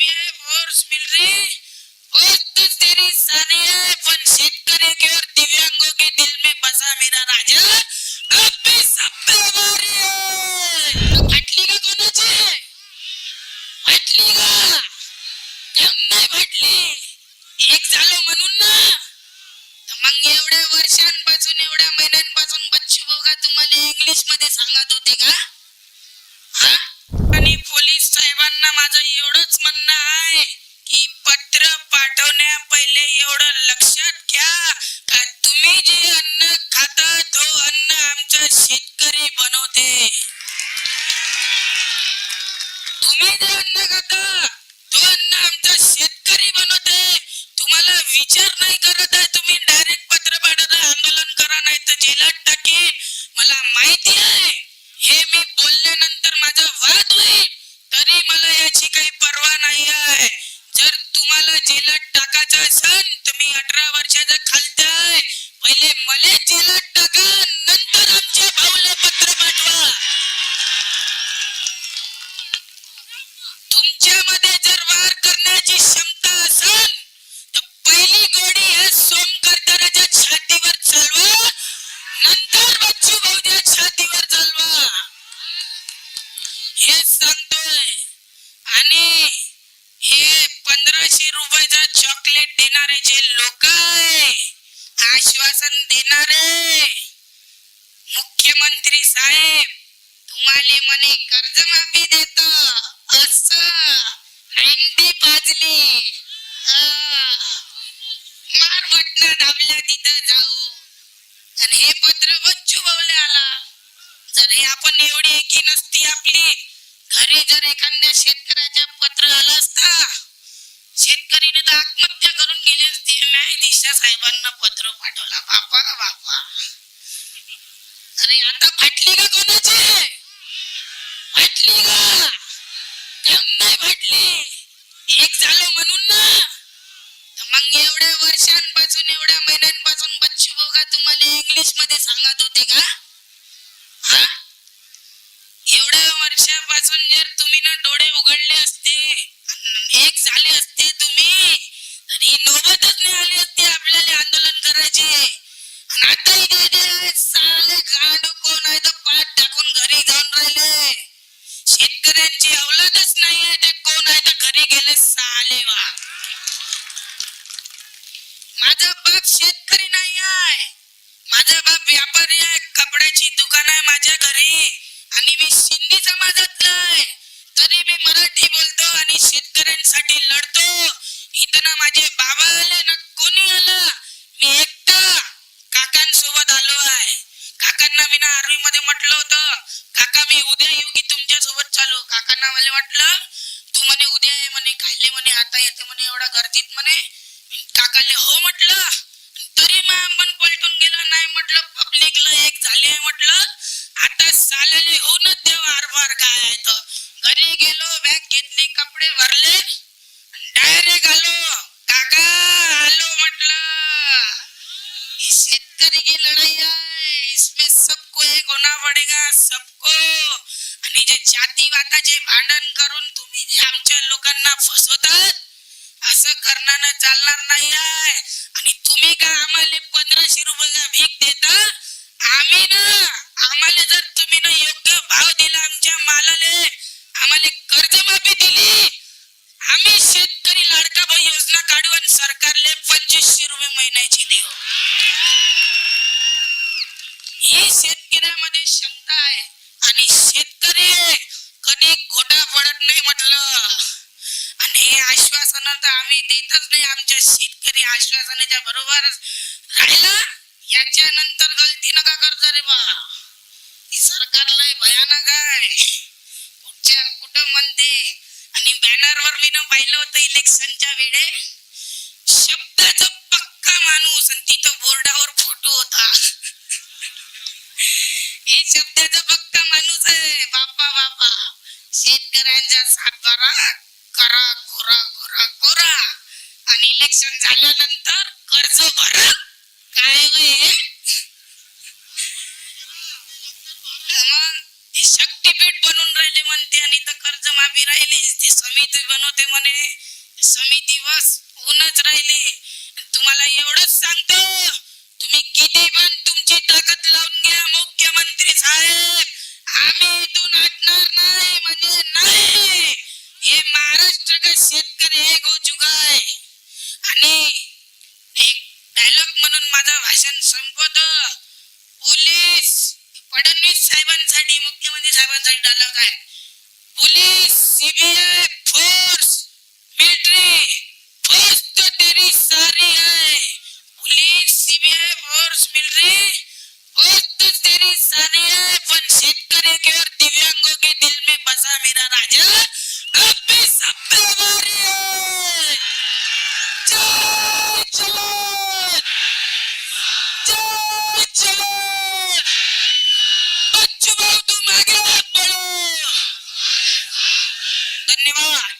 CBI force military तो तेरी सानी है पण शेतकरी के और दिव्यांगों के दिल में बसा मेरा राजा। अब भी सब पे है। फाटली का कोणाची फाटली का? केम नाही फाटली एक झालो म्हणून ना। मग एवढ्या वर्षांपासून एवढ्या महिन्यांपासून बच्चू बोगा तुम्हाला इंग्लिशमध्ये सांगत होते का साहेबांना माझं एवढंच म्हणणं आहे की पत्र पाठवण्या पहिले एवढं लक्षात घ्या. का तुम्ही जे अन्न खाता तो अन्न आमचा शेतकरी बनवते. तुम्ही जे अन्न खाता तो अन्न आमचा शेतकरी बनवते. तुम्हाला विचार नाही करत आहे तुम्ही डायरेक्ट पत्र पाठवता आंदोलन करा नाही तर जेलात टाकीन. मला माहिती आहे. तरी मला याची काही पर्वा नाही आहे. जर तुम्हाला जेलात टाकायचं असेल तर मी अठरा वर्षाचा खालते आहे. पहिले मले जेलात टाका नंतर आमच्या भाऊला पत्र पाठवा. तुमच्यामध्ये जर वार करण्याची क्षमता असेल तर पहिली गोडी ह्या सोमकर्तराच्या छातीवर चालवा नंतर बच्चू भाऊच्या छातीवर चालवा. सांगतोय आणि हे पंधराशे रुपयाचा चॉकलेट देणारे जे लोक आश्वासन देणारे. मुख्यमंत्री साहेब तुम्हाला देतो. असं. अंडी पाजली. हा. मार दाबल्या तिथं जाऊ. आणि हे पत्र बच्चू आला. जर हे आपण एवढी एकी नसती आपली घरी जर एखाद्या शेतकऱ्याच्या पत्र आलं असता शेतकरीने तर आत्महत्या करून गेली असती. न्यायाधीशा साहेबांना पत्र पाठवला. बापा बापा. अरे आता फाटली का कोणाची? फाटली का? नाही फाटली. एक झालो म्हणून ना. तर मग एवढ्या वर्षांपासून एवढ्या महिन्यांपासून बच्चू बोगा तुम्हाला इंग्लिशमध्ये सांगत होते का हा एवढ्या वर्षापासून जर तुम्ही ना डोळे उघडले असते. एक झाले असते तुम्ही. तर ही नोबतच नाही आली असते आपल्याला आंदोलन करायचे. आणि आता इथे साले कोण आहे तर पाठ टाकून घरी जाऊन राहिले. शेतकऱ्यांची अवलादच ते कोण आहे तर घरी गेले साले वा. माझा बाप शेतकरी नाही आहे. माझा बाप व्यापारी आहे कपड्याची दुकान आहे माझ्या घरी. आणि मी समाजातला आहे तरी मी मराठी बोलतो आणि शेतकऱ्यांसाठी लढतो. इथं ना माझे बाबा आले ना कोणी आलं? मी एकटा काकांसोबत आलो आहे. काकांना मी ना आर्मी मध्ये म्हटलं होतं. काका मी उद्या येऊ की तुमच्यासोबत चालू? काकांना मला वाटलं तू म्हणे उद्या ये म्हणे खायले म्हणे आता येते म्हणे एवढा गर्दीत म्हणे. काकाले हो म्हटलं. तरी मग आपण पलटून गेला नाही म्हटलं. पब्लिकला एक झाले आहे म्हटलं. आता सालेले होऊनच देव आरभार काय आहे घरी गेलो बॅग घेतली कपडे भरले डायरेक्ट आलो. काका आलो म्हटलं. शेतकरी की लढाई आहे. इसमें सबको एक होना पडेगा सबको. आणि जे जातीवादाचे भांडण करून तुम्ही जे आमच्या लोकांना फसवतात असं करण्यानं चालणार नाही आहे. आणि तुम्ही का आम्हाला पंधराशे रुपयाचा भीक देता? आम्ही ना आम्हाला जर तुम्ही ना योग्य भाव दिला आमच्या मालाले आम्हाला कर्जमाफी दिली. आम्ही शेतकरी लाडका भाऊ योजना काढू आणि सरकारले पंचवीसशे रुपये महिन्याची देऊ. ही शेतकऱ्यामध्ये क्षमता आहे आणि शेतकरी कधी खोटा पडत नाही म्हटलं. आणि हे आश्वासन तर आम्ही देतच नाही. आमच्या शेतकरी आश्वासनाच्या बरोबर राहिला. याच्यानंतर गलती नका करता रे बा. सरकार लय भयानक आहे. कुठच्या कुठं म्हणते? आणि बॅनरवर मी पाहिलं होतं इलेक्शनच्या वेळे. शब्दाचा पक्का माणूस आणि तिथं बोर्डावर फोटो होता. हे शब्दाचा पक्का माणूस आहे. बापा बापा. शेतकऱ्यांचा सातबारा करा कोरा कोरा कोरा. आणि इलेक्शन झाल्यानंतर कर्ज भरा. काय वे मग ते शक्तीपीठ बनून राहिले म्हणते आणि तर कर्ज माफी राहिली ती समिती बनवते म्हणे. समिती बस ऊनच राहिली. तुम्हाला एवढंच सांगतो तुम्ही किती पण तुमची ताकद लावून घ्या मुख्यमंत्री साहेब. आम्ही इथून हटणार नाही म्हणजे नाही. हे महाराष्ट्र का शेतकरी एक हो चुका आहे. आणि एक डायलॉग म्हणून माझं भाषण संपवत. पोलीस फडणवीस साहेबांसाठी मुख्यमंत्री साहेबांसाठी डायलॉग आहे. Police CBI force, military force तो तेरी सारी है। पुलिस फोर्स, मिलिट्री फोर्स तो तेरी सारी है। पण शेतकरी के और दिव्यांगों के दिल में बसा मेरा राजा। अब भी सब हमारी है। जय जवान। जय जवान। बच्चों तुम आगे। on.